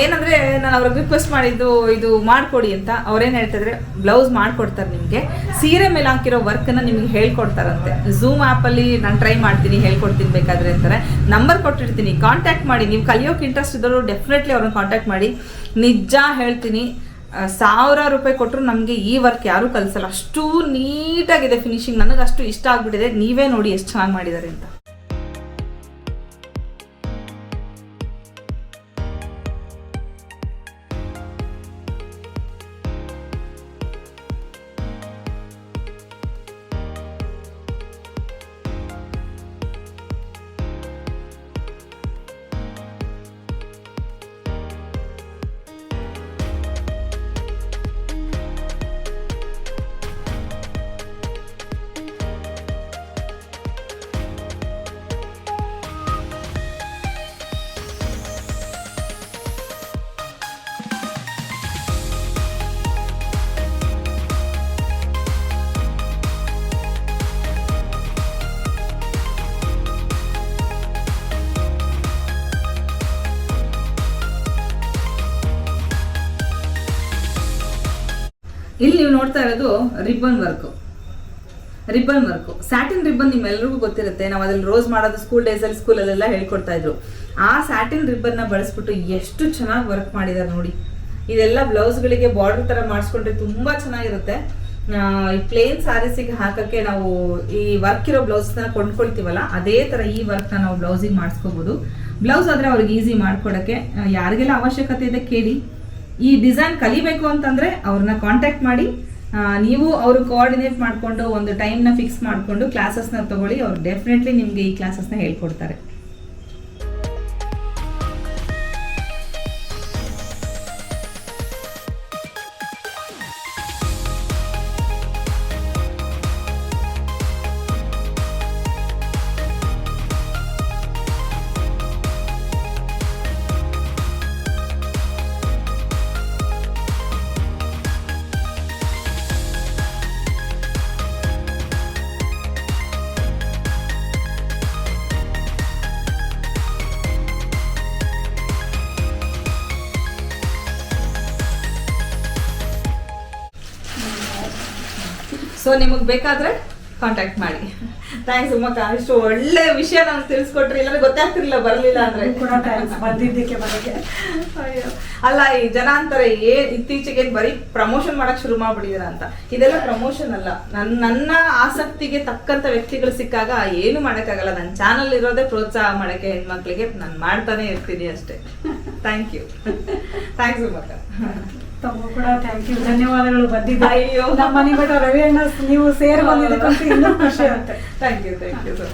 ಏನಂದ್ರೆ ನಾನು ಅವ್ರಿಗೆ ರಿಕ್ವೆಸ್ಟ್ ಮಾಡಿದ್ದು ಇದು ಮಾಡ್ಕೊಡಿ ಅಂತ. ಅವ್ರೇನು ಹೇಳ್ತಿದ್ರೆ ಬ್ಲೌಸ್ ಮಾಡ್ಕೊಡ್ತಾರೆ ನಿಮಗೆ. ಸೀರೆ ಮೇಲೆ ಹಾಕಿರೋ ವರ್ಕನ್ನ ನಿಮಗೆ ಹೇಳ್ಕೊಡ್ತಾರಂತೆ. ಝೂಮ್ ಆ್ಯಪಲ್ಲಿ ನಾನು ಟ್ರೈ ಮಾಡ್ತೀನಿ, ಹೇಳ್ಕೊಡ್ತೀನಿ ಬೇಕಾದ್ರೆ ಅಂತಾರೆ. ನಂಬರ್ ಕೊಟ್ಟಿರ್ತೀನಿ. ಕಾಂಟ್ಯಾಕ್ಟ್ ಮಾಡಿ. ನೀವು ಕಲಿಯೋಕೆ ಇಂಟ್ರೆಸ್ಟ್ ಇದ್ದವರು ಡೆಫಿನೆಟ್ಲಿ ಅವ್ರನ್ನ ಕಾಂಟ್ಯಾಕ್ಟ್ ಮಾಡಿ. ನಿಜ ಹೇಳ್ತೀನಿ. ಸಾವಿರ ರೂಪಾಯಿ ಕೊಟ್ಟರು ನಮಗೆ ಈ ವರ್ಕ್ ಯಾರೂ ಕಲಿಸಲ್ಲ. ಅಷ್ಟು ನೀಟಾಗಿದೆ ಫಿನಿಶಿಂಗ್ ನನಗೆ ಅಷ್ಟು ಇಷ್ಟ ಆಗಿಬಿಟ್ಟಿದೆ. ನೀವೇ ನೋಡಿ ಎಷ್ಟು ಚೆನ್ನಾಗಿ ಮಾಡಿದ್ದಾರೆ ಅಂತ. ಇಲ್ಲಿ ನೀವು ನೋಡ್ತಾ ಇರೋದು ribbon work. Ribbon work. Satin ribbon ನಿಮ್ಮೆಲ್ಲರಿಗೂ ಗೊತ್ತಿರುತ್ತೆ. ನಾವು ಅದ್ರಲ್ಲಿ ರೋಸ್ ಮಾಡೋದು ಸ್ಕೂಲ್ ಡೇಸಲ್ಲಿ ಸ್ಕೂಲಲ್ಲೆಲ್ಲ ಹೇಳ್ಕೊಡ್ತಾ ಇದ್ರು. ಆ ಸ್ಯಾಟಿನ್ ರಿಬ್ಬನ್ನ ಬಳಸ್ಬಿಟ್ಟು ಎಷ್ಟು ಚೆನ್ನಾಗಿ ವರ್ಕ್ ಮಾಡಿದ್ದಾರೆ ನೋಡಿ. ಇದೆಲ್ಲ ಬ್ಲೌಸ್ಗಳಿಗೆ ಬಾರ್ಡರ್ ಥರ ಮಾಡಿಸ್ಕೊಂಡ್ರೆ ತುಂಬ ಚೆನ್ನಾಗಿರುತ್ತೆ. ಈ ಪ್ಲೇನ್ ಸ್ಯಾರೀಸಿಗೆ ಹಾಕಕ್ಕೆ ನಾವು ಈ ವರ್ಕ್ ಇರೋ ಬ್ಲೌಸ್ನ ಕೊಂಡ್ಕೊಳ್ತೀವಲ್ಲ, ಅದೇ ಥರ ಈ ವರ್ಕ್ನ ನಾವು ಬ್ಲೌಸಿಗೆ ಮಾಡಿಸ್ಕೋಬೋದು. ಬ್ಲೌಸ್ ಆದರೆ ಅವ್ರಿಗೆ ಈಸಿ ಮಾಡ್ಕೊಡಕ್ಕೆ ಯಾರಿಗೆಲ್ಲ ಅವಶ್ಯಕತೆ ಇದೆ ಕೇಳಿ. ಈ ಡಿಸೈನ್ ಕಲಿಬೇಕು ಅಂತಂದ್ರೆ ಅವ್ರನ್ನ ಕಾಂಟ್ಯಾಕ್ಟ್ ಮಾಡಿ ನೀವು ಅವರು ಕೋಆರ್ಡಿನೇಟ್ ಮಾಡಿಕೊಂಡು ಒಂದು ಟೈಮ್ನ ಫಿಕ್ಸ್ ಮಾಡಿಕೊಂಡು ಕ್ಲಾಸಸ್ನ ತಗೊಳ್ಳಿ, ಅವ್ರು ಡೆಫಿನೆಟ್ಲಿ ನಿಮಗೆ ಈ ಕ್ಲಾಸಸ್ನ ಹೇಳ್ಕೊಡ್ತಾರೆ. ಸೊ ನಿಮಗೆ ಬೇಕಾದ್ರೆ ಕಾಂಟ್ಯಾಕ್ಟ್ ಮಾಡಿ. ಥ್ಯಾಂಕ್ಸ್ ಉಮ್ಮಕ್ಕ ಇಷ್ಟು ಒಳ್ಳೆ ವಿಷಯ ನಾನು ತಿಳಿಸ್ಕೊಟ್ರಿ ಇಲ್ಲಾಂದ್ರೆ ಗೊತ್ತಾಗ್ತಿರ್ಲಿಲ್ಲ ಬರಲಿಲ್ಲ ಅಂದ್ರೆ. ಕೂಡ ಥ್ಯಾಂಕ್ಸ್ ಬಂದಿದ್ದಕ್ಕೆ ಮನೆಗೆ ಅಯ್ಯೋ. ಅಲ್ಲ ಈ ಜನ ಅಂತಾರೆ ಏ ಇತ್ತೀಚೆಗೆ ಬರೀ ಪ್ರಮೋಷನ್ ಮಾಡಕ್ ಶುರು ಮಾಡ್ಬಿಡಿದಿರ ಅಂತ. ಇದೆಲ್ಲ ಪ್ರಮೋಷನ್ ಅಲ್ಲ. ನನ್ನ ನನ್ನ ಆಸಕ್ತಿಗೆ ತಕ್ಕಂತ ವ್ಯಕ್ತಿಗಳು ಸಿಕ್ಕಾಗ ಏನು ಮಾಡಕ್ಕಾಗಲ್ಲ. ನನ್ನ ಚಾನಲ್ ಇರೋದೇ ಪ್ರೋತ್ಸಾಹ ಮಾಡಕ್ಕೆ ಹೆಣ್ಮಕ್ಳಿಗೆ. ನಾನು ಮಾಡ್ತಾನೆ ಇರ್ತೀನಿ ಅಷ್ಟೇ. ಥ್ಯಾಂಕ್ ಯು ಥ್ಯಾಂಕ್ಸ್ ಉಮ್ಮಕ್ಕ ತಮಗೂ ಕೂಡ ಥ್ಯಾಂಕ್ ಯು ಧನ್ಯವಾದಗಳು ಬಂದಿದ್ದ. ಅಯ್ಯೋ. ನಮ್ಮ ಮನೆ ಬಿಟ್ಟು ರವಿ ಅಣ್ಣ ನೀವು ಸೇರಿ ಬಂದಿದ್ದಕ್ಕಂತೂ ಇನ್ನೂ ಖುಷಿ ಆಗುತ್ತೆ. Thank you thank you sir